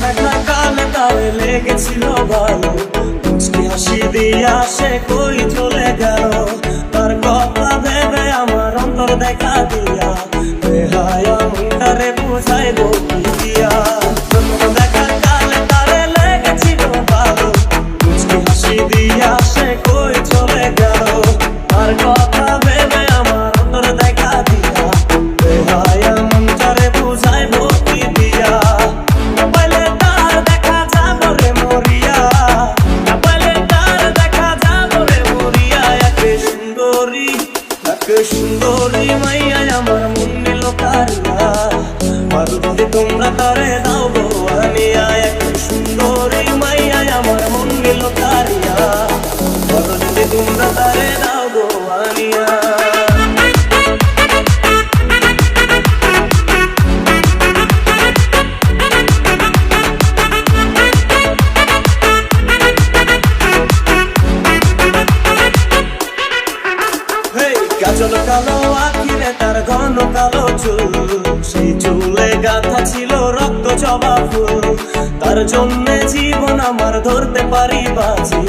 দেখা কালে তালে লেগেছিল ভালো। মুচকি হাসি দিয়া সে কই চলে গেল? তার কথা ভেবে আমার অন্তর দেখা দিয়া। বেহায়া মুন্ডারে বুঝাই সুন্দরী, তাকে সুন্দরী মাইয়া আমার মন নিল কারিয়া যদি তোমরা তারে দাও গো, আনিয়া একে সুন্দরী মাইয়া আমার মন নিল কারিয়া যদি তোমরা তারে দাও গো চুল সেই চুলে গাথা ছিল রক্ত জবা ফুল। তার জন্য জীবন আমার ধরতে পারি বাজি।